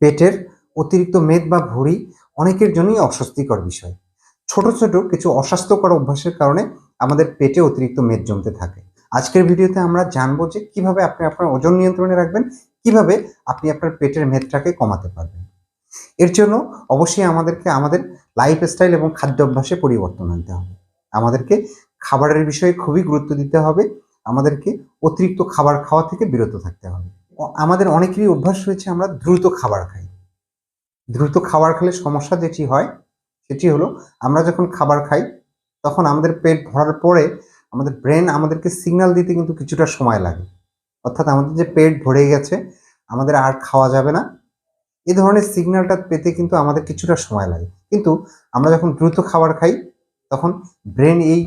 পেটের অতিরিক্ত মেদ বা ভুঁড়ি অনেকের জন্যই অস্বস্তিকর বিষয়। ছোট ছোট কিছু অস্বাস্থ্যকর অভ্যাসের কারণে আমাদের পেটে অতিরিক্ত মেদ জমতে থাকে। আজকের ভিডিওতে আমরা জানব যে কীভাবে আপনি আপনার ওজন নিয়ন্ত্রণে রাখবেন, কীভাবে আপনি আপনার পেটের মেদটাকে কমাতে পারবেন। এর জন্য অবশ্যই আমাদেরকে আমাদের লাইফস্টাইল এবং খাদ্য অভ্যাসে পরিবর্তন আনতে হবে। আমাদেরকে খাবারের বিষয়ে খুবই গুরুত্ব দিতে হবে। আমাদেরকে অতিরিক্ত খাবার খাওয়া থেকে বিরত থাকতে হবে। আমাদের অনেকেরই অভ্যাস রয়েছে আমরা দ্রুত খাবার খাই। দ্রুত খাবার খেলে সমস্যা যেটি হয়, সেটি হলো আমরা যখন খাবার খাই, তখন আমাদের পেট ভরার পরে আমাদের ব্রেন আমাদেরকে সিগন্যাল দিতে কিন্তু কিছুটা সময় লাগে। অর্থাৎ আমাদের যে পেট ভরে গেছে, আমাদের আর খাওয়া যাবে না। এ ধরনের সিগন্যালটা পেতে কিন্তু আমাদের কিছুটা সময় লাগে। কিন্তু আমরা যখন দ্রুত খাবার খাই, তখন ব্রেন এই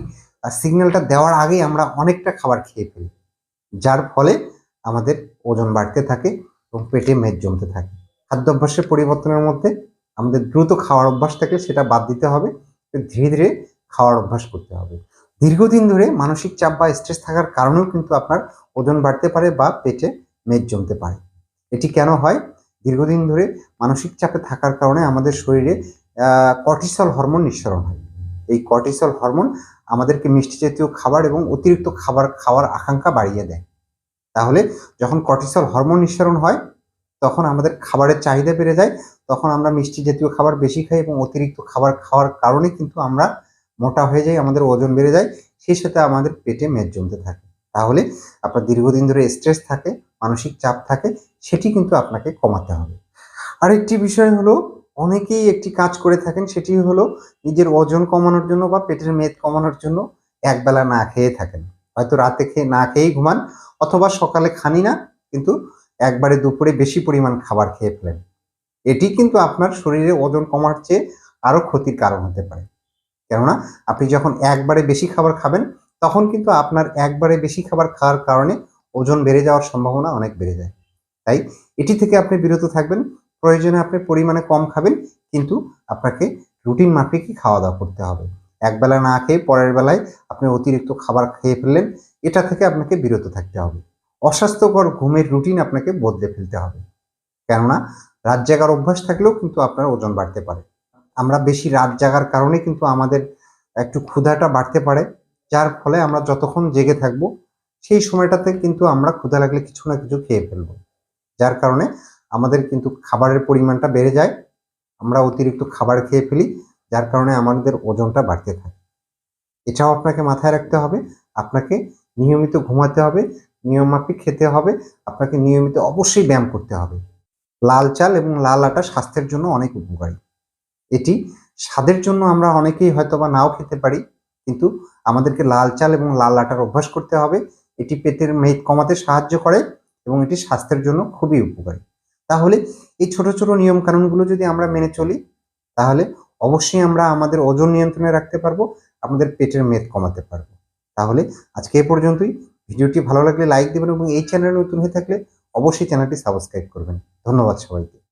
সিগন্যালটা দেওয়ার আগেই আমরা অনেকটা খাবার খেয়ে ফেলি। যার ফলে আমাদের ওজন বাড়তে থাকে এবং পেটে মেদ জমতে থাকে। খাদ্যাভ্যাসের পরিবর্তনের মধ্যে আমাদের দ্রুত খাওয়ার অভ্যাস থাকলে সেটা বাদ দিতে হবে, ধীরে ধীরে খাওয়ার অভ্যাস করতে হবে। দীর্ঘদিন ধরে মানসিক চাপ বা স্ট্রেস থাকার কারণেও কিন্তু আপনার ওজন বাড়তে পারে বা পেটে মেদ জমতে পারে। এটি কেন হয়? দীর্ঘদিন ধরে মানসিক চাপে থাকার কারণে আমাদের শরীরে কর্টিসল হরমোন নিঃসরণ হয়। এই কর্টিসল হরমোন আমাদেরকে মিষ্টি জাতীয় খাবার এবং অতিরিক্ত খাবার খাওয়ার আকাঙ্ক্ষা বাড়িয়ে দেয়। তাহলে যখন কর্টিসল হরমোন নিঃসরণ হয়, তখন আমাদের খাবারের চাহিদা বেড়ে যায়, তখন আমরা মিষ্টি জাতীয় খাবার বেশি খাই এবং অতিরিক্ত খাবার খাওয়ার কারণে কিন্তু আমরা মোটা হয়ে যাই, আমাদের ওজন বেড়ে যায়, সেই সাথে আমাদের পেটে মেদ জমতে থাকে। তাহলে আপনার দীর্ঘদিন ধরে স্ট্রেস থাকে, মানসিক চাপ থাকে, সেটি কিন্তু আপনাকে কমাতে হবে। আরেকটি বিষয় হলো, অনেকেই একটি কাজ করে থাকেন, সেটি হলো নিজের ওজন কমানোর জন্য বা পেটের মেদ কমানোর জন্য একবেলা না খেয়ে থাকেন। হয়তো রাতে খেয়ে না খেয়েই ঘুমান অথবা সকালে খানি না, কিন্তু একবারে দুপুরে বেশি পরিমাণ খাবার খেয়ে ফেলেন। এটি কিন্তু আপনার শরীরে ওজন কমার চেয়ে আরও ক্ষতির কারণ হতে পারে। কেননা আপনি যখন একবারে বেশি খাবার খাবেন, তখন কিন্তু আপনার একবারে বেশি খাবার খাওয়ার কারণে ওজন বেড়ে যাওয়ার সম্ভাবনা অনেক বেড়ে যায়। তাই এটি থেকে আপনি বিরত থাকবেন, প্রয়োজনে আপনি পরিমাণে কম খাবেন, কিন্তু আপনাকে রুটিন মাফিকই খাওয়া দাওয়া করতে হবে। একবেলা না খেয়ে পরের বেলায় আপনি অতিরিক্ত খাবার খেয়ে ফেললেন, এটা থেকে আপনাকে বিরত থাকতে হবে। অস্বাস্থ্যকর ঘুমের রুটিন আপনাকে বদলে ফেলতে হবে। কেননা, রাত জাগার অভ্যাস থাকলেও কিন্তু আপনার ওজন বাড়তে পারে। আমরা বেশি রাত জাগার কারণে কিন্তু আমাদের একটু ক্ষুধাটা বাড়তে পারে, যার ফলে আমরা যতক্ষণ জেগে থাকব, সেই সময়টাতে কিন্তু আমরা ক্ষুধা লাগলে কিছু না কিছু খেয়ে ফেলব। যার কারণে আমাদের কিন্তু খাবারের পরিমাণটা বেড়ে যায়। আমরা অতিরিক্ত খাবার খেয়ে ফেলি যার কারণে আমাদের ওজনটা বাড়তে থাকে। এটাও আপনাকে মাথায় রাখতে হবে। আপনাকে নিয়মিত ঘুমাতে হবে, নিয়মমাফিক খেতে হবে, আপনাকে নিয়মিত অবশ্যই ব্যায়াম করতে হবে। লাল চাল এবং লাল আটা স্বাস্থ্যের জন্য অনেক উপকারী। এটি স্বাদের জন্য আমরা অনেকেই হয়তো বা নাও খেতে পারি, কিন্তু আমাদেরকে লাল চাল এবং লাল আটার অভ্যাস করতে হবে। এটি পেটের মেদ কমাতে সাহায্য করে এবং এটি স্বাস্থ্যের জন্য খুবই উপকারী। তাহলে এই ছোট ছোট নিয়ম কানুনগুলো যদি আমরা মেনে চলি, তাহলে অবশ্যই আমরা আমাদের ওজন নিয়ন্ত্রণে রাখতে পারব, আমাদের পেটের মেদ কমাতে পারব। তাহলে আজকে এ পর্যন্তই। ভিডিওটি ভালো লাগলে লাইক দেবেন এবং এই চ্যানেল নতুন হয়ে থাকলে অবশ্যই চ্যানেলটি সাবস্ক্রাইব করবেন। ধন্যবাদ সবাইকে।